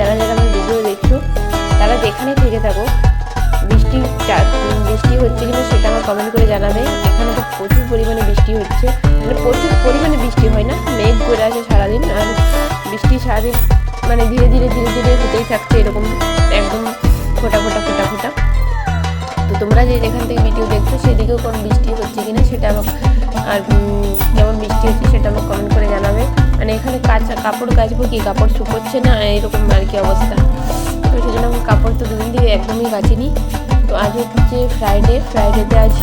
যারা যারা আমার ভিডিও দেখছ, তারা যেখানে থেকে থাকো, বৃষ্টি বৃষ্টি হচ্ছে কিনা সেটা আমার কমেন্ট করে জানাবে। এখানে তো প্রচুর পরিমাণে বৃষ্টি হচ্ছে। মানে প্রচুর পরিমাণে বৃষ্টি হয় না, মেঘ করে আসে সারাদিন, আর বৃষ্টি সারাদিন মানে ধীরে ধীরে ধীরে ধীরে হতেই থাকছে এরকম একদম ফোটা ফোটা ফোটা ফোটা। তোমরা যে যেখান থেকে ভিডিও দেখছ সেদিকেও কোনো বৃষ্টি হচ্ছে কি না সেটা আর যেমন বৃষ্টি হচ্ছে সেটা আমাকে কমেন্ট করে জানাবে। মানে এখানে কাঁচা কাপড় কাচবো কি কাপড় শুকোচ্ছে না? এরকম আর কি অবস্থা। তো সেই জন্য আমি কাপড় তো দুদিন থেকে একদমই কাচিনি। তো আজ হচ্ছে ফ্রাইডে ফ্রাইডেতে আজ,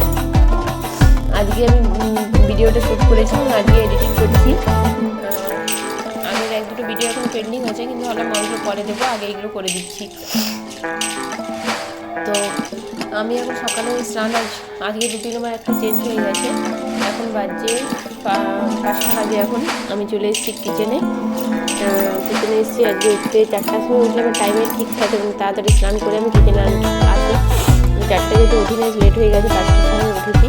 আজকে আমি ভিডিওটা শ্যুট করেছি আজকে এডিটিং করেছি। এক দুটো ভিডিও এখন পেন্ডিং আছে, কিন্তু ভালো মাংস পরে দেবো, আগে এগুলো করে দিচ্ছি। তো আমি এখন সকালে স্নান আজ আজকে রুটিন আমার একটা চেঞ্জ হয়ে গেছে। এখন বাজে পাঁচটা বাজে এখন। আমি চলে এসেছি কিচেনে কিচেনে এসেছি আজকে উঠতে চারটার সময় উঠলে আমার টাইমে ঠিক থাকে এবং তাড়াতাড়ি স্নান করে আমি কিচেনে আসি। চারটে যেহেতু উঠি না লেট হয়ে গেছে, পাঁচটার সময় উঠেছি।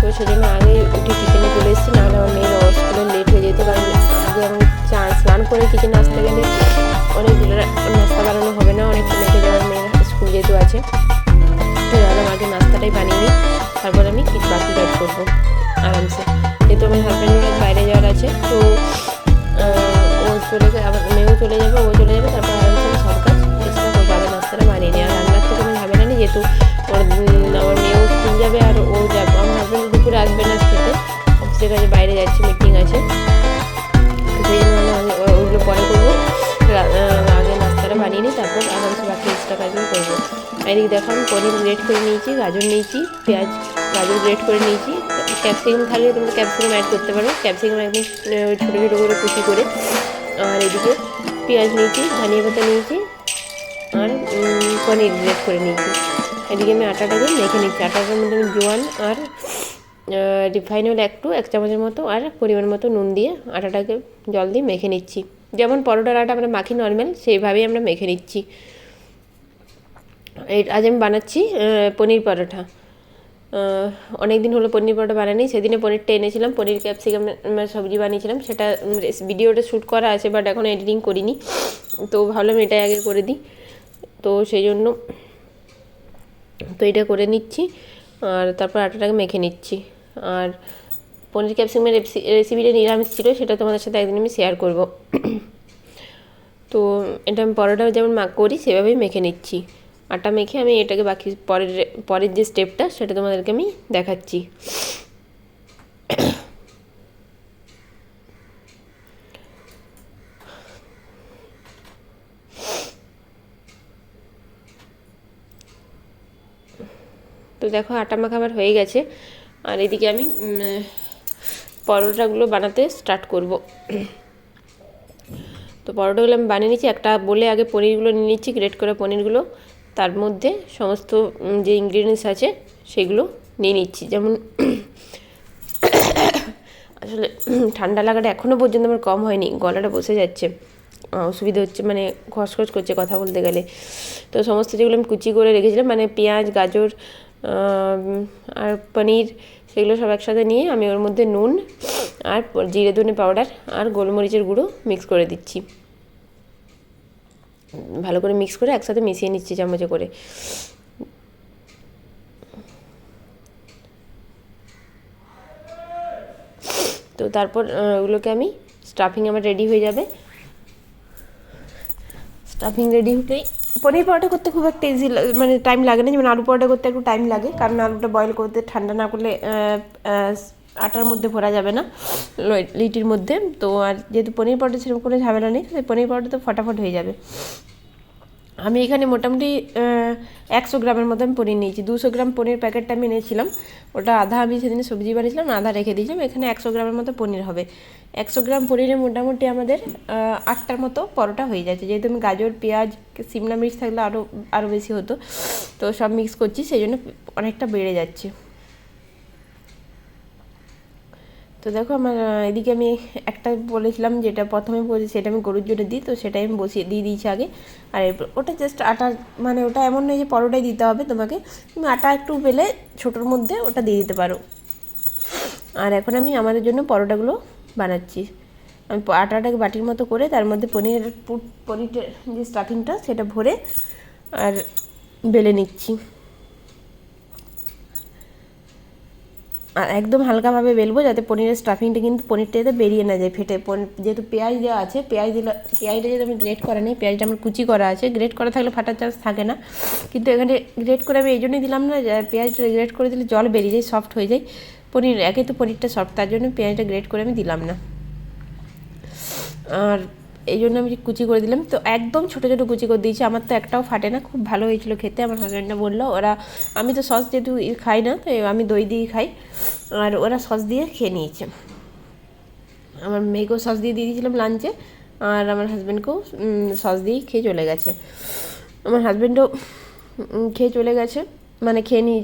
তো সেজন্য আগে উঠে কিচেনে চলে এসেছি, নাহলে আমার মেয়ের স্কুলে লেট হয়ে যেত। কারণ আগে আমি চা স্নান করে কিচেনে আসতে গেলে অনেক নাস্তা বানানো হবে না, অনেক লেটে যাওয়ার মেয়ের স্কুল যেহেতু আছে। তো ভাবলাম আগে নাস্তাটাই বানিয়ে নিই। তারপর আমি বাকি কাজ করব আরামসে। যেহেতু আমার হাজব্যান্ডের বাইরে যাওয়ার আছে, তো ও চলে গে- আবার মেয়েও চলে যাবে, ও চলে যাবে, তারপর আরামসে আমি সব কাজ চেষ্টা করব আগে নাস্তাটা বানিয়ে নিই। আর রান্নার তো কোনো ঝামেলা নেই, যেহেতু আমার মেয়েও স্কুল যাবে আর ও যাবে, আমার হাজব্যান্ড দুপুরে আসবে না খেতে। অফিসের কাছে বাইরে যাচ্ছে মিটিং আছে। সেই জন্য আমি ওগুলো পরে করব। আগে নাস্তাটা বানিয়ে নিই, তারপর আরামসে বাকি এক্সট্রা কাজগুলো করব। এদিকে দেখো আমি পনির গ্রেট করে নিয়েছি, গাজর নিয়েছি, পেঁয়াজ, গাজর গ্রেট করে নিয়েছি। ক্যাপসিকাম থাকলে তোমরা ক্যাপসিকাম অ্যাড করতে পারো। ক্যাপসিকাম একদম ছোটো ছোটো করে কুচি করে। আর এদিকে পেঁয়াজ নিয়েছি, ধনিয়া পাতা নিয়েছি, আর পনির গ্রেট করে নিয়েছি। এদিকে আমি আটাটাকে মেখে নিচ্ছি। আটাটার মধ্যে আমি জোয়ান আর রিফাইন অয়েল একটু এক চামচের মতো আর পরিমাণ মতো নুন দিয়ে আটাটাকে জল দিয়ে মেখে নিচ্ছি। যেমন পরোটার আটা আমরা মাখি নর্মাল, সেইভাবেই আমরা মেখে নিচ্ছি। এই আজ আমি বানাচ্ছি পনির পরোটা। অনেক দিন হলো পনির পরোটা বানানি সেদিনে পনিরটা এনেছিলাম, পনির ক্যাপসিকাম সবজি বানিয়েছিলাম, সেটা ভিডিওটা শ্যুট করা আছে, বাট এখন এডিটিং করিনি। তো ভাবলাম এটাই আগে করে দিই। তো সেই জন্য, তো এটা করে নিচ্ছি, আর তারপর আটাটাকে মেখে নিচ্ছি। আর পনির ক্যাপসিকামের রেসিপিটা নিরামিষ ছিল, সেটা তোমাদের সাথে একদিন আমি শেয়ার করব। তো এটা আমি পরোটা যেমন মাখ করি, সেভাবেই মেখে নিচ্ছি। আটা মেখে আমি এটাকে বাকি পরের পরের যে স্টেপটা সেটা তোমাদেরকে আমি দেখাচ্ছি। তো দেখো, আটা মাখা আমার হয়ে গেছে। আর এদিকে আমি পরোটাগুলো বানাতে স্টার্ট করব। তো পরোটাগুলো আমি বানিয়ে নিচ্ছি। একটা বলে আগে পনিরগুলো নিয়ে নিচ্ছি গ্রেট করে পনিরগুলো। তার মধ্যে সমস্ত যে ইনগ্রিডিয়েন্টস আছে, সেগুলো নিয়ে নিচ্ছি। যেমন, আসলে ঠান্ডা লাগাটা এখনও পর্যন্ত আমার কম হয়নি, গলাটা বসে যাচ্ছে। অসুবিধা হচ্ছে মানে খসখস করছে কথা বলতে গেলে। তো সমস্ত যেগুলো আমি কুচি করে রেখেছিলাম মানে পেঁয়াজ, গাজর আর পনির, সেগুলো সব একসাথে নিয়ে আমি ওর মধ্যে নুন আর জিরে ধনে পাউডার আর গোলমরিচের গুঁড়ো মিক্স করে দিচ্ছি। ভালো করে মিক্স করে একসাথে মিশিয়ে নিচ্ছি চামচে করে। তো তারপর ওগুলোকে আমি স্টাফিং আমার রেডি হয়ে যাবে। স্টাফিং রেডি হতেই পনির পরোটা করতে খুব একটা ইজি মানে টাইম লাগে না, যেমন আলু পরোটা করতে একটু টাইম লাগে, কারণ আলুটা বয়েল করতে ঠান্ডা না করলে আটার মধ্যে ভরা যাবে না লিটির মধ্যে। তো আর যেহেতু পনির পরোটা সেরকম কোনো ঝামেলা নেই পনির পরোটা তো ফটাফট হয়ে যাবে। আমি এখানে মোটামুটি একশো গ্রামের মতো আমি পনির নিয়েছি। দুশো গ্রাম পনির প্যাকেটটা আমি এনেছিলাম। ওটা আধা আমি সেদিন সবজি বানিয়েছিলাম, আধা রেখে দিয়েছিলাম। এখানে একশো গ্রামের মতো পনির হবে। একশো গ্রাম পনিরে মোটামুটি আমাদের আটটার মতো পরোটা হয়ে যাচ্ছে। যেহেতু আমি গাজর, পেঁয়াজ শিমলা মির্চ থাকলে আরও আরও বেশি হতো। তো সব মিক্স করছি, সেই জন্য অনেকটা বেড়ে যাচ্ছে। তো দেখো আমার এদিকে আমি একটা বলেছিলাম যেটা প্রথমে বলেছি, সেটা আমি গরুর জন্য দিই, তো সেটাই আমি বসিয়ে দিয়ে দিয়েছি আগে। আর এরপর ওটা জাস্ট আটা মানে ওটা এমন নয় যে পরোটাই দিতে হবে তোমাকে, তুমি আটা একটু বেলে ছোটোর মধ্যে ওটা দিয়ে দিতে পারো। আর এখন আমি আমাদের জন্য পরোটাগুলো বানাচ্ছি। আমি আটাটাকে বাটির মতো করে তার মধ্যে পনিরের পনিরের যে স্টাফিংটা সেটা ভরে আর বেলে নিচ্ছি। একদম হালকাভাবে বেলবো যাতে পনিরের স্টাফিংটা কিন্তু পনিরটা যাতে বেরিয়ে না যায়, ফেটে। যেহেতু পেঁয়াজ দেওয়া আছে, পেঁয়াজ দিলে পেঁয়াজটা যেহেতু আমি গ্রেট করা নেই, পেঁয়াজটা আমার কুচি করা আছে গ্রেট করা থাকলে ফাটার চান্স থাকে না। কিন্তু এখানে গ্রেট করে আমি এই জন্যই দিলাম না পেঁয়াজটা গ্রেট করে দিলে জল বেরিয়ে যায় সফট হয়ে যায়। পনির একে তো পনিরটা সফট তার জন্য পেঁয়াজটা গ্রেট করে আমি দিলাম না। আর এই জন্য আমি কুচি করে দিলাম। তো একদম ছোটো ছোটো কুচি করে দিয়েছি। আমার তো একটাও ফাটে না, খুব ভালো হয়েছিল খেতে। আমার হাজব্যান্ডরা বলল, ওরা, আমি তো সস যেহেতু খাই না, তো আমি দই দিয়েই খাই। আর ওরা সস দিয়ে খেয়ে নিয়েছে। আমার মেয়েকেও সস দিয়ে দিয়ে দিয়েছিলাম লাঞ্চে আর আমার হাজব্যান্ডকেও সস দিয়েই খেয়ে চলে গেছে। আমার হাজব্যান্ডও খেয়ে চলে গেছে। মানে খেয়ে নিয়ে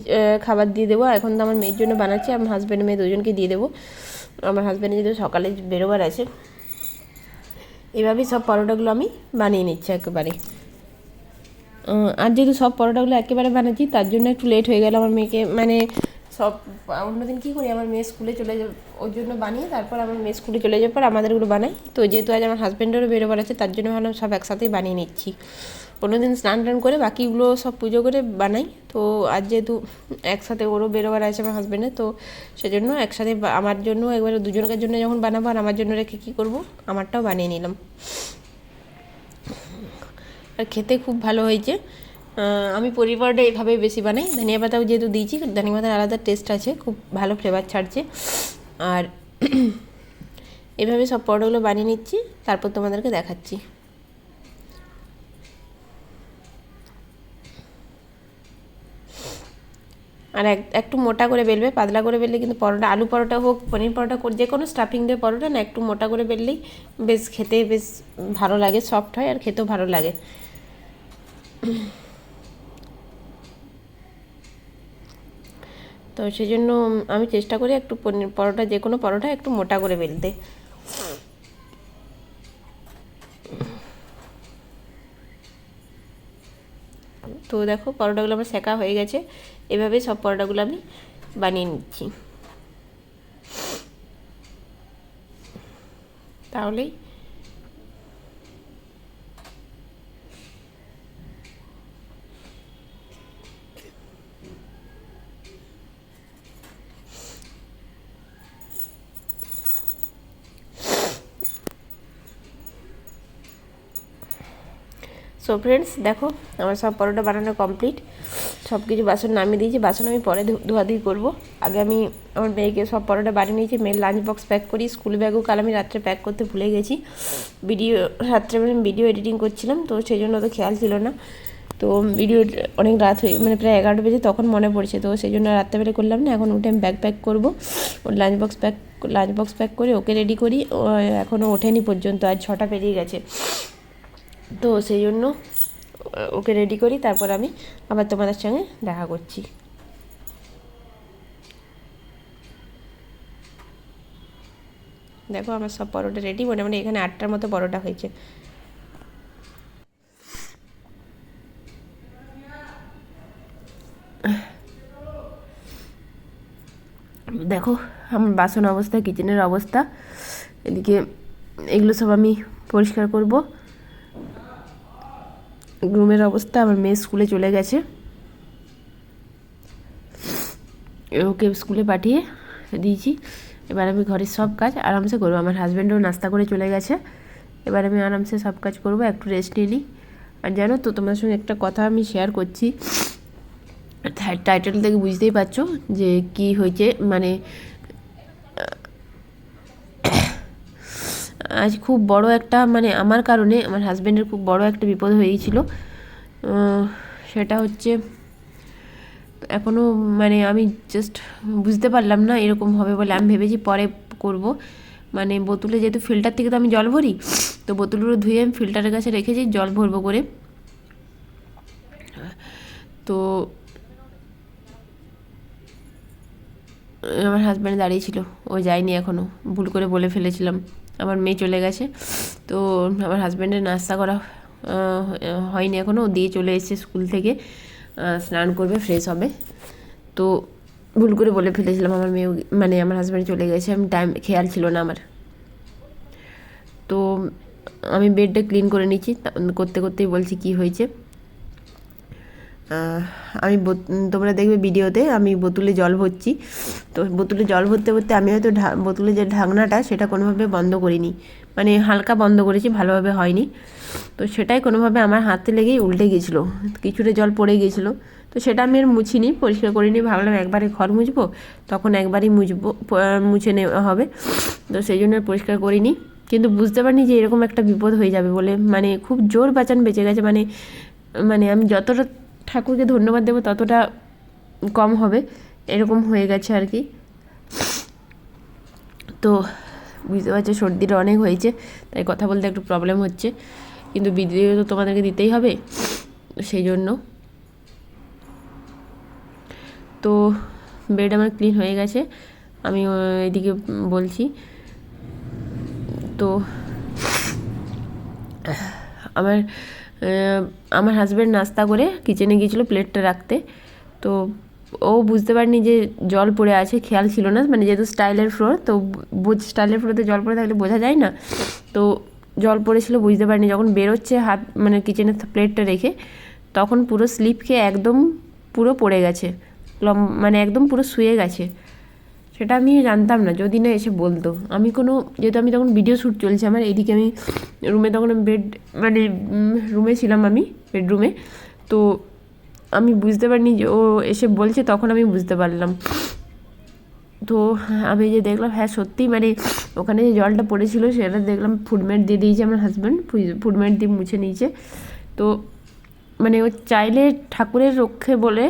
খাবার দিয়ে দেবো। এখন তো আমার মেয়ের জন্য বানাচ্ছি। আমার হাজব্যান্ড মেয়ে দুজনকে দিয়ে দেবো। আমার হাজব্যান্ড যেহেতু সকালে বেরোবার আছে এভাবেই সব পরোটাগুলো আমি বানিয়ে নিচ্ছি একেবারে। আর যেহেতু সব পরোটাগুলো একেবারে বানাচ্ছি, তার জন্য একটু লেট হয়ে গেল আমার মেয়েকে মানে সব অন্য দিন কী করি, আমার মেয়ে স্কুলে চলে যাবে ওর জন্য বানিয়ে তারপর আমার মেয়ে স্কুলে চলে যাওয়ার পর আমাদেরগুলো বানাই। তো যেহেতু আজ আমার হাজব্যান্ডেরও বেরোবার আছে, তার জন্য ভাবলাম সব একসাথেই বানিয়ে নিচ্ছি। দিন স্নান টান করে বাকিগুলো সব পুজো করে বানাই। তো আজ যেহেতু একসাথে ওরও বেরোবার আছে আমার হাজব্যান্ডের তো সেজন্য একসাথে আমার জন্য একবারে দুজনকার জন্য যখন বানাবো আর আমার জন্য রেখে কী করব, আমারটাও বানিয়ে নিলাম। আর খেতে খুব ভালো হয়েছে। আমি পরিবারটা এইভাবেই বেশি বানাই। ধনিয়া পাতাও যেহেতু দিয়েছি ধনিয়া পাতার আলাদা টেস্ট আছে, খুব ভালো ফ্লেভার ছাড়ছে। আর এভাবে সব পরোটাগুলো বানিয়ে নিচ্ছি, তারপর তোমাদেরকে দেখাচ্ছি। আর এক, একটু মোটা করে বেলবে, পাতলা করে বেললে কিন্তু পরোটা, আলু পরোটা হোক, পনির পরোটা যে কোনো স্টাফিং দিয়ে পরোটা না, একটু মোটা করে বেললেই বেশ খেতে বেশ ভালো লাগে সফট হয় আর খেতেও ভালো লাগে। তো সেই জন্য আমি চেষ্টা করি একটু পনির পরোটা, যে কোনো পরোটা একটু মোটা করে বেলতে। তো দেখো, পরোটাগুলো আমার শেখা হয়ে গেছে। এভাবে সব পরোটাগুলো আমি বানিয়ে নিচ্ছি। তাহলেই সো ফ্রেন্ডস দেখো, আমার সব পরোটা বানানো কমপ্লিট সব কিছু বাসন নামিয়ে দিয়েছি, বাসন আমি পরে ধোয়াধুয়ি করব। আগে আমি আমার মেয়েকে সব পরোটা বাড়ি নিয়েছি, মেয়ের লাঞ্চ বক্স প্যাক করি স্কুল ব্যাগও কাল আমি রাত্রে প্যাক করতে ভুলে গেছি। ভিডিও রাত্রে আমি ভিডিও এডিটিং করছিলাম, তো সেই জন্য তো খেয়াল ছিল না। তো ভিডিও অনেক রাত হয়ে মানে প্রায় এগারোটা বেজে তখন মনে পড়ছে, তো সেই জন্য রাত্রেবেলা করলাম না, এখন উঠে আমি ব্যাগ প্যাক করব। ওর lunch box pack lunch box pack করে ওকে রেডি করি এখনও ওঠেনি পর্যন্ত, আজ ছটা পেরিয়ে গেছে। তো সেই জন্য ওকে রেডি করি, তারপর আমি আবার তোমাদের সঙ্গে দেখা করছি। দেখো আমার সব পরোটা রেডি মনে মোটামুটি এখানে আটটার মতো পরোটা হয়েছে। দেখো, আমার বাসন অবস্থা কিচেনের অবস্থা, এদিকে এগুলো সব আমি পরিষ্কার করব। রুমের অবস্থা, আমার মেয়ে স্কুলে চলে গেছে। ওকে স্কুলে পাঠিয়ে দিয়েছি। এবার আমি ঘরের সব কাজ আরামসে করব। আমার হাজব্যান্ডও নাস্তা করে চলে গেছে। এবার আমি আরামসে সব কাজ করব, একটু রেস্ট নিয়ে নিই। আর জানো তো, তোমার সঙ্গে একটা কথা আমি শেয়ার করছি। টাইটেল থেকে বুঝতেই পারছ যে কি হয়েছে। মানে আজ খুব বড় একটা মানে আমার কারণে আমার হাজব্যান্ডের খুব বড় একটা বিপদ হয়েছিল। সেটা হচ্ছে এখনও মানে আমি জাস্ট বুঝতে পারলাম না এরকম হবে বলে। আমি ভেবেছি পরে করব। মানে বোতলে যেহেতু ফিল্টার থেকে তো আমি জল ভরি, তো বোতলগুলো ধুয়ে আমি ফিল্টারের কাছে রেখেছি, জল ভরবো করে। তো আমার হাজব্যান্ড দাঁড়িয়েছিল ও যায়নি এখনও ভুল করে বলে ফেলেছিলাম। আমার মেয়ে চলে গেছে। তো আমার হাজব্যান্ডের নাস্তা করা হয়নি এখনও দিয়ে চলে এসেছে স্কুল থেকে। স্নান করবে ফ্রেশ হবে। তো ভুল করে বলে ফেলেছিলাম, আমার মেয়ে মানে আমার হাজব্যান্ড চলে গেছে। আমি টাইম খেয়াল ছিল না আমার। তো আমি বেডটা ক্লিন করে নিচ্ছি। করতে, করতেই বলছি কি হয়েছে। আমি তোমরা দেখবে ভিডিওতে আমি বোতলে জল ভরছি। তো বোতলে জল ভরতে ভরতে আমি হয়তো ঢা- বোতলে যে ঢাকনাটা সেটা কোনোভাবে বন্ধ করিনি। মানে হালকা বন্ধ করেছি, ভালোভাবে হয়নি। তো সেটাই কোনোভাবে আমার হাতে লেগেই উল্টে গেছিল। কিছুটা জল পড়ে গেছিল। তো সেটা আমি আর মুছিনি, পরিষ্কার করিনি। ভাবলাম একবারে ঘর মুছবো, তখন একবারই মুছবো মুছে নেওয়া হবে। তো সেই জন্য পরিষ্কার করিনি। কিন্তু বুঝতে পারিনি যে এরকম একটা বিপদ হয়ে যাবে বলে। মানে খুব জোর বাঁচান বেঁচে গেছে। মানে মানে আমি যতটা ঠাকুরকে ধন্যবাদ দেবো, ততটা কম হবে। এরকম হয়ে গেছে আর কি। তো বুঝতে পারছ, সর্দিটা অনেক হয়েছে, তাই কথা বলতে একটু প্রবলেম হচ্ছে। কিন্তু ভিডিও তো তোমাদেরকে দিতেই হবে, সেই জন্য। তো বেড আমার ক্লিন হয়ে গেছে, আমি এদিকে বলছি। তো আমার আমার হাজব্যান্ড নাস্তা করে কিচেনে গিয়েছিল প্লেটটা রাখতে। তো ও বুঝতে পারেনি যে জল পড়ে আছে, খেয়াল ছিল না। মানে যেহেতু স্টাইলের ফ্লোর তো স্টাইলের ফ্লোরে জল পড়ে থাকলে বোঝা যায় না। তো জল পড়েছিল, বুঝতে পারিনি। যখন বেরোচ্ছে হাত মানে কিচেনের প্লেটটা রেখে, তখন পুরো স্লিপ খেয়ে একদম পুরো পড়ে গেছে। লম মানে একদম পুরো শুয়ে গেছে। সেটা আমি জানতাম না, যদি না এসে বলতো। আমি কোনো, যেহেতু আমি তখন ভিডিও শ্যুট চলছে, আমার এইদিকে আমি রুমে তখন বেড মানে রুমে ছিলাম আমি বেডরুমে তো আমি বুঝতে পারিনি যে ও এসে বলছে, তখন আমি বুঝতে পারলাম। তো আমি যে দেখলাম হ্যাঁ সত্যি মানে ওখানে যে জলটা পড়েছিল, সেটা দেখলাম ফুডমেট দিয়ে দিয়েছে আমার হাজব্যান্ড ফুডমেট দিয়ে মুছে নিয়েছে। তো মানে ও চাইলে ঠাকুরের রক্ষে বলে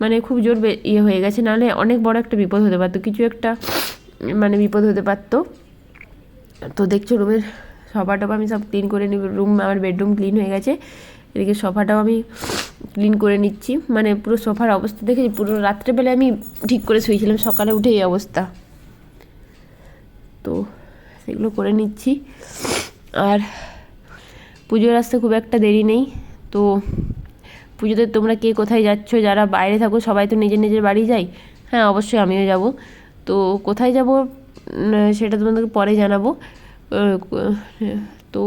মানে খুব জোর ইয়ে হয়ে গেছে, নাহলে অনেক বড় একটা বিপদ হতে পারতো। কিছু একটা মানে বিপদ হতে পারতো। তো দেখছ রুমের সোফা টফা আমি সব ক্লিন করে নিব। রুম, আমার বেডরুম ক্লিন হয়ে গেছে। এদিকে সোফাটাও আমি ক্লিন করে নিচ্ছি। মানে পুরো সোফার অবস্থা দেখে পুরো রাত্রেবেলা আমি ঠিক করে শুয়েছিলাম, সকালে উঠে এই অবস্থা। তো সেগুলো করে নিচ্ছি। আর পুজোর আসতে খুব একটা দেরি নেই। তো পুজোতে তোমরা কে কোথায় যাচ্ছ, যারা বাইরে থাকো, সবাই তো নিজের নিজের বাড়ি যাই হ্যাঁ অবশ্যই আমিও যাব। তো কোথায় যাব সেটা তোমাদেরকে পরে জানাব। তো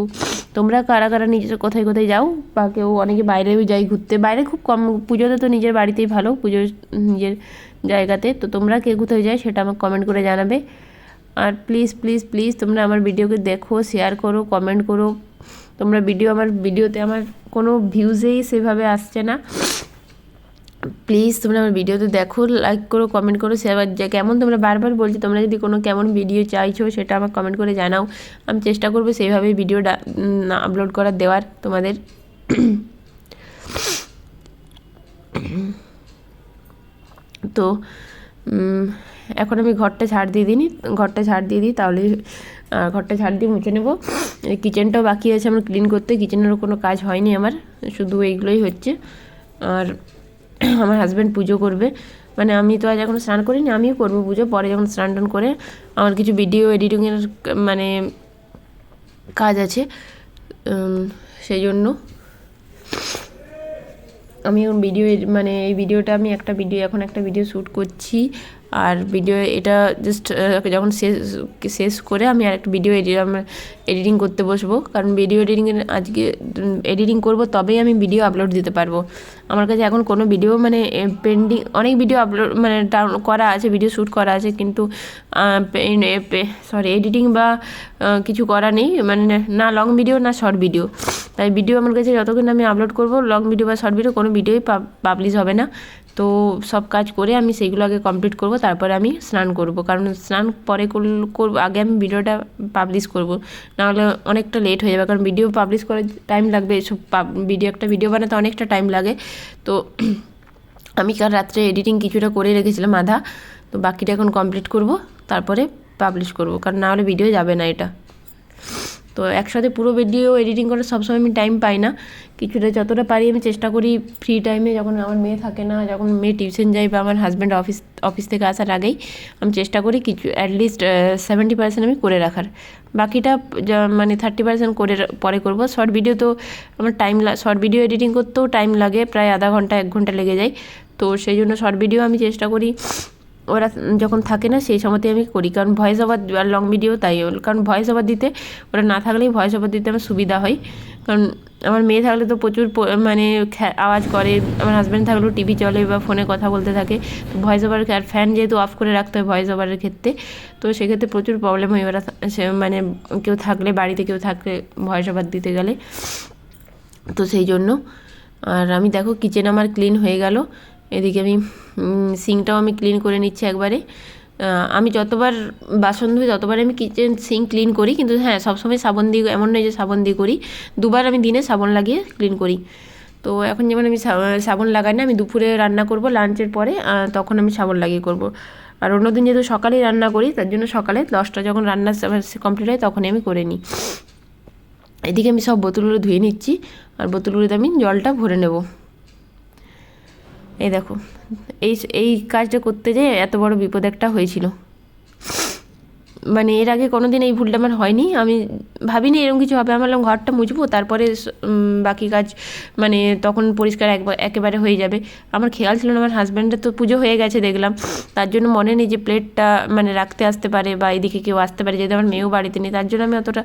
তোমরা কারা কারা নিজের কোথায় কোথায় যাও, বা কেউ অনেকে বাইরেও যাই ঘুরতে। বাইরে খুব কম, পুজোতে তো নিজের বাড়িতেই ভালো পুজোর নিজের জায়গাতে। তো তোমরা কে কোথায় যায় সেটা আমাকে কমেন্ট করে জানাবে। আর প্লিজ প্লিজ প্লিজ তোমরা আমার ভিডিওকে দেখো শেয়ার করো কমেন্ট করো। তোমরা ভিডিও আমার ভিডিওতে আমার কোনো ভিউজেই সেভাবে আসছে না। প্লিজ তোমরা আমার ভিডিওতে দেখো লাইক করো কমেন্ট করো যে কেমন তোমরা বারবার বলছি, তোমরা যদি কোনো কেমন ভিডিও চাইছো সেটা আমার কমেন্ট করে জানাও। আমি চেষ্টা করব সেইভাবে ভিডিও আপলোড করার দেওয়ার তোমাদের। তো এখন আমি ঘরটা ছাড় দিয়ে দিই ঘরটা ছাড় দিয়ে দিই, তাহলে ঘরটা ছাড় দিয়ে মুছে নেব। কিচেনটাও বাকি আছে আমার ক্লিন করতে কিচেনেরও কোনো কাজ হয়নি আমার, শুধু এইগুলোই হচ্ছে। আর আমার হাজব্যান্ড পুজো করবে। মানে আমি তো আজ এখনও স্নান করিনি, আমিও করব পুজো, পরে যখন স্নান টান করে আমার কিছু ভিডিও এডিটিংয়ের মানে কাজ আছে সেই জন্য। আমি এখন ভিডিও মানে এই ভিডিওটা আমি একটা ভিডিও এখন একটা ভিডিও শ্যুট করছি। আর ভিডিও এটা জাস্ট যখন শেষ শেষ করে আমি আর একটা ভিডিও এডি এডিটিং করতে বসবো। কারণ ভিডিও এডিটিং আজকে এডিটিং করব তবেই আমি ভিডিও আপলোড দিতে পারব। আমার কাছে এখন কোনো ভিডিও মানে পেন্ডিং অনেক ভিডিও আপলোড মানে ডাউন করা আছে ভিডিও শ্যুট করা আছে, কিন্তু সরি এডিটিং বা কিছু করা নেই। মানে না লং ভিডিও না শর্ট ভিডিও তাই ভিডিও আমার কাছে যতক্ষণ আমি আপলোড করব লং ভিডিও বা শর্ট ভিডিও কোনো ভিডিওই পাবলিশ হবে না। তো সব কাজ করে আমি সেইগুলো আগে কমপ্লিট করব, তারপরে আমি স্নান করব। কারণ স্নান পরে করব, আগে আমি ভিডিওটা পাবলিশ করব। নাহলে অনেকটা লেট হয়ে যাবে, কারণ ভিডিও পাবলিশ করে টাইম লাগবে, এসব ভিডিও একটা ভিডিও বানাতে অনেকটা টাইম লাগে। তো আমি কাল রাত্রে এডিটিং কিছুটা করে রেখেছিলাম আধা, তো বাকিটা এখন কমপ্লিট করব, তারপরে পাবলিশ করব। কারণ না হলে ভিডিও যাবে না এটা। তো একসাথে পুরো ভিডিও এডিটিং করার সবসময় আমি টাইম পাই না। কিছুটা যতটা পারি আমি চেষ্টা করি ফ্রি টাইমে যখন আমার মেয়ে থাকে না, যখন মেয়ে টিউশন যায় বা আমার হাজব্যান্ড অফিস অফিস থেকে আসার আগেই আমি চেষ্টা করি কিছু অ্যাটলিস্ট সেভেন্টি পার্সেন্ট আমি করে রাখার। বাকিটা মানে থার্টি পার্সেন্ট করে পরে করব। শর্ট ভিডিও তো আমার টাইম শর্ট ভিডিও এডিটিং করতেও টাইম লাগে, প্রায় আধা ঘণ্টা, এক ঘণ্টা লেগে যায়। তো সেই জন্য শর্ট ভিডিও আমি চেষ্টা করি। ওরা যখন থাকে না, সেই সময়তে আমি করি। কারণ ভয়েস ওভার আর লং ভিডিও তাই কারণ ভয়েস ওভার দিতে, ওরা না থাকলেই ভয়েস ওভার দিতে আমার সুবিধা হয়। কারণ আমার মেয়ে থাকলে তো প্রচুর মানে আওয়াজ করে। আমার হাজব্যান্ড থাকলেও টিভি চলে বা ফোনে কথা বলতে থাকে। তো ভয়েস ওভার আর ফ্যান যেহেতু অফ করে রাখতে হয় ভয়েস ওভারের ক্ষেত্রে, তো সেক্ষেত্রে প্রচুর প্রবলেম হয় ওরা সে মানে কেউ থাকলে, বাড়িতে কেউ থাকলে ভয়েস ওভার দিতে গেলে। তো সেই জন্য। আর আমি দেখো কিচেন আমার ক্লিন হয়ে গেল। এদিকে আমি সিঙ্কটাও আমি ক্লিন করে নিচ্ছি একবারে। আমি যতবার বাসন ধুই ততবার আমি কিচেন সিঙ্ক ক্লিন করি, কিন্তু হ্যাঁ সবসময় সাবন দিয়ে, এমন নয় যে সাবন দিয়ে করি। দুবার আমি দিনে সাবন লাগিয়ে ক্লিন করি। তো এখন যেমন আমি সাবন লাগাই না, আমি দুপুরে রান্না করব লাঞ্চের পরে তখন আমি সাবন লাগিয়ে করব। আর অন্যদিন যেহেতু সকালেই রান্না করি, তার জন্য সকালে দশটা যখন রান্না কমপ্লিট হয়, তখনই আমি করে নিই। এদিকে আমি সব বোতলগুলো ধুয়ে নিচ্ছি, আর বোতলগুলোতে আমি জলটা ভরে নেব। এই দেখো, এই এই কাজটা করতে যেয়ে এত বড় বিপদ একটা হয়েছিল। মানে এর আগে কোনো দিন এই ভুলটা আমার হয়নি, আমি ভাবিনি এরকম কিছু হবে আমার ঘরটা মুছবো, তারপরে বাকি কাজ মানে তখন পরিষ্কার একবার একেবারে হয়ে যাবে। আমার খেয়াল ছিল না, আমার হাজব্যান্ডের তো পুজো হয়ে গেছে, দেখলাম। তার জন্য মনে নেই যে প্লেটটা মানে রাখতে আসতে পারে বা এদিকে কেউ আসতে পারে, যেহেতু আমার মেয়েও বাড়িতে নেই, তার জন্য আমি অতটা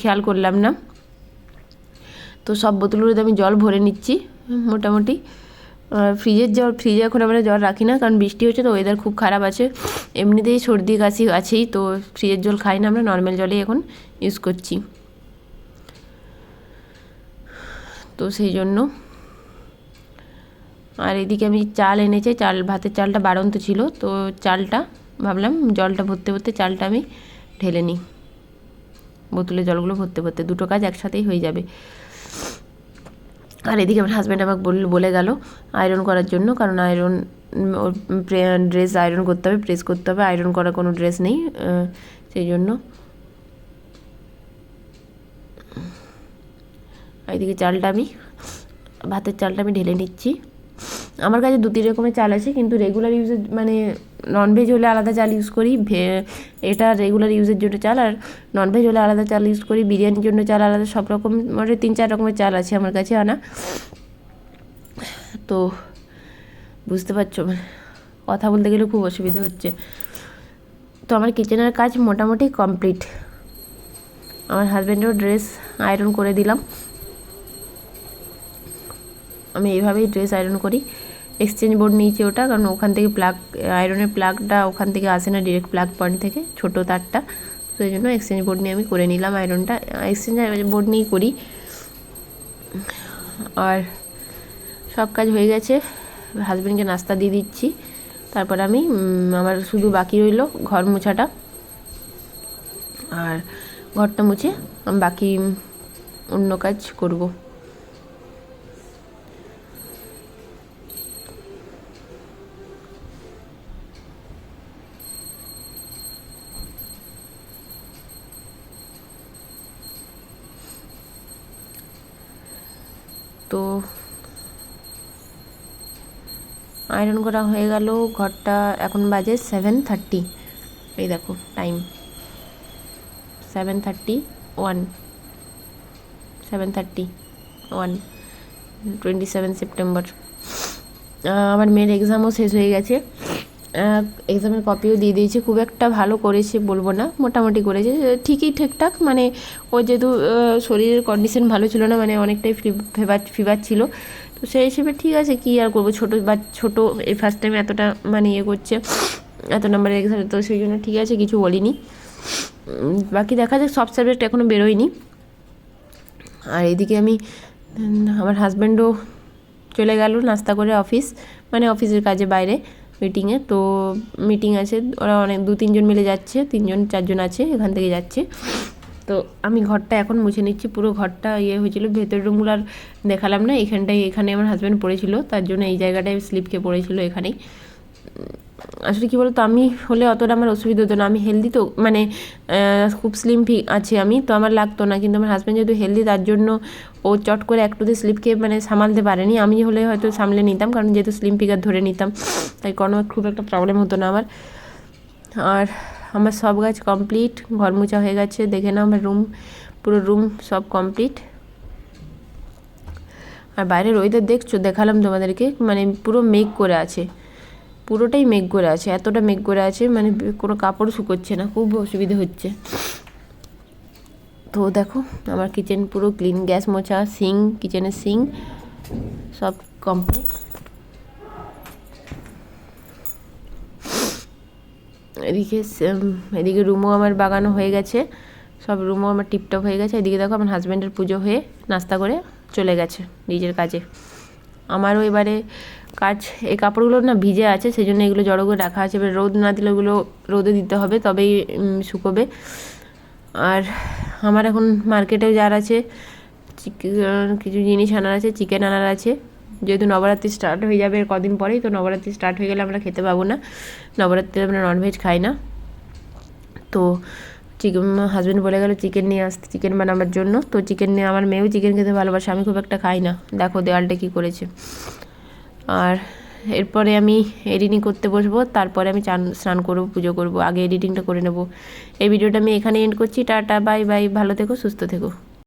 খেয়াল করলাম না। তো সব বোতলগুলোতে আমি জল ভরে নিচ্ছি, মোটামুটি। ফ্রিজের জল ফ্রিজে এখন আমরা জল রাখি না, কারণ বৃষ্টি হচ্ছে তো ওয়েদার খুব খারাপ আছে। এমনিতেই সর্দি, কাশি আছেই, তো ফ্রিজের জল খাই না আমরা নর্মাল জলেই এখন ইউজ করছি। তো সেই জন্য। আর এদিকে আমি চাল এনেছি, চাল, ভাতের চালটা বাড়ন্ত ছিল, তো চালটা ভাবলাম জলটা ভরতে ভরতে চালটা আমি ঢেলে নিই। বোতলে জলগুলো ভরতে ভরতে দুটো কাজ একসাথেই হয়ে যাবে। আর এদিকে আমার হাজব্যান্ড আমাকে বল, বলে গেল আয়রন করার জন্য, কারণ আয়রন ড্রেস আয়রন করতে হবে প্রেস করতে হবে আয়রন করার কোনো ড্রেস নেই সেই জন্য। এদিকে চালটা আমি, ভাতের চালটা আমি ঢেলে নিচ্ছি। আমার কাছে দু তিন রকমের চাল আছে, কিন্তু রেগুলার ইউজের মানে ননভেজ হলে আলাদা চাল ইউজ করি এটা রেগুলার ইউজের জন্য চাল, আর ননভেজ হলে আলাদা চাল ইউজ করি, বিরিয়ানির জন্য চাল, আলাদা সব রকম মানে তিন চার রকমের চাল আছে আমার কাছে আনা। তো বুঝতে পারছ মানে কথা বলতে গেলে খুব অসুবিধা হচ্ছে। তো আমার কিচেনের কাজ মোটামুটি কমপ্লিট আমার হাজব্যান্ডেরও ড্রেস আয়রন করে দিলাম। আমি এইভাবেই ড্রেস আয়রন করি। এক্সচেঞ্জ বোর্ড নিয়েছি ওটা, কারণ ওখান থেকে প্লাগ আয়রনের প্লাগটা ওখান থেকে আসে না ডিরেক্ট প্লাগ পয়েন্ট থেকে, ছোটো তারটা। তো এই জন্য এক্সচেঞ্জ বোর্ড নিয়ে আমি করে নিলাম আয়রনটা এক্সচেঞ্জ বোর্ড নিয়েই করি। আর সব কাজ হয়ে গেছে হাজব্যান্ডকে নাস্তা দিয়ে দিচ্ছি। তারপর আমি আমার শুধু বাকি রইল ঘর মোছাটা। আর ঘরটা মুছে আমি বাকি অন্য কাজ করব। তো আয়রন করা হয়ে গেল, ঘরটা এখন বাজে সেভেন থার্টি এই দেখো time seven thirty one seven thirty one twenty seven September আমার মেয়ের এক্সামও শেষ হয়ে গেছে। এক্সামের কপিও দিয়ে দিয়েছে। খুব একটা ভালো করেছে বলব না, মোটামুটি করেছে। ঠিকই ঠিকঠাক মানে ও যেহেতু শরীরের কন্ডিশন ভালো ছিল না মানে অনেকটাই ফিভার ফিভার ছিল। তো সেই হিসেবে ঠিক আছে, কী আর করব? ছোটো বা ছোটো, এই ফার্স্ট টাইম এতটা মানে ইয়ে করছে, এত নম্বরের এক্সাম তো সেই জন্য ঠিক আছে, কিছু বলিনি। বাকি দেখা যাক, সব সাবজেক্ট এখনও বেরোয়নি। আর এদিকে আমি আমার হাজব্যান্ডও চলে গেল, নাস্তা করে অফিস মানে অফিসের কাজে বাইরে। মিটিংয়ে তো মিটিং আছে, ওরা অনেক, দু, তিনজন মিলে যাচ্ছে, তিনজন, চারজন আছে, এখান থেকে যাচ্ছে। তো আমি ঘরটা এখন মুছে নিচ্ছি, পুরো ঘরটা ইয়ে হয়েছিল ভেতর রুমগুলো আর দেখালাম না এখানটাই এখানে আমার হাজব্যান্ড পড়েছিল, তার জন্য এই জায়গাটায় স্লিপ খেয়ে পড়েছিল এখানেই। আসলে কী বলতো, আমি হলে অতটা আমার অসুবিধা হতো না। আমি হেলদি তো মানে খুব স্লিম ফি আছি আমি, তো আমার লাগতো না। কিন্তু আমার হাজব্যান্ড যেহেতু হেলদি তার জন্য ও চট করে একটুতে স্লিপকে মানে সামালতে পারেনি। আমি হলে হয়তো সামলে নিতাম, কারণ যেহেতু স্লিম ফিগার ধরে নিতাম, তাই কোনো খুব একটা প্রবলেম হতো না আমার। আর আমার সব গাছ কমপ্লিট ঘর মোছা হয়ে গেছে। দেখে নাও আমার রুম পুরো রুম সব কমপ্লিট আর বাইরের ওয়েদার দেখছ? দেখালাম তোমাদেরকে। মানে পুরো মেঘ করে আছে। পুরোটাই মেঘ করে আছে, এতটা মেঘ করে আছে মানে কোনো কাপড় শুকোচ্ছে না, খুব অসুবিধে হচ্ছে। তো দেখো, আমার কিচেন পুরো ক্লিন গ্যাস মোছা সিং কিচেনের সিং সব কমপ্লিট এদিকে এদিকে রুমও আমার বাগানো হয়ে গেছে, সব রুমও আমার টিপটপ হয়ে গেছে। এদিকে দেখো, আমার হাজব্যান্ডের পুজো হয়ে নাস্তা করে চলে গেছে, নিজের কাজে। আমারও এবারে কাজ, এই কাপড়গুলো না ভিজে আছে সেই জন্য এগুলো জড়ো করে রাখা আছে। এবার রোদ না দিলে ওগুলো রোদে দিতে হবে, তবেই শুকোবে। আর আমার এখন মার্কেটেও যার আছে কিছু জিনিস আনার আছে, চিকেন আনার আছে। যেহেতু নবরাত্রি স্টার্ট হয়ে যাবে কদিন পরেই, তো নবরাত্রি স্টার্ট হয়ে গেলে আমরা খেতে পাবো না। নবরাত্রিতে আমরা ননভেজ খাই না। তো চিকেন হাজব্যান্ড বলে গেল চিকেন নিয়ে আসতে চিকেন বানাবার জন্য। তো চিকেন নিয়ে আমার মেয়েও চিকেন খেতে ভালোবাসে, আমি খুব একটা খাই না। দেখো দেওয়ালটা কী করেছে। আর এরপরে আমি এডিটিং করতে বসবো, তারপরে আমি চান, স্নান করব, পুজো করব, আগে এডিটিংটা করে নেব। এই ভিডিওটা আমি এখানে এন্ড করছি, টাটা বাই বাই ভালো থেকো, সুস্থ থেকো।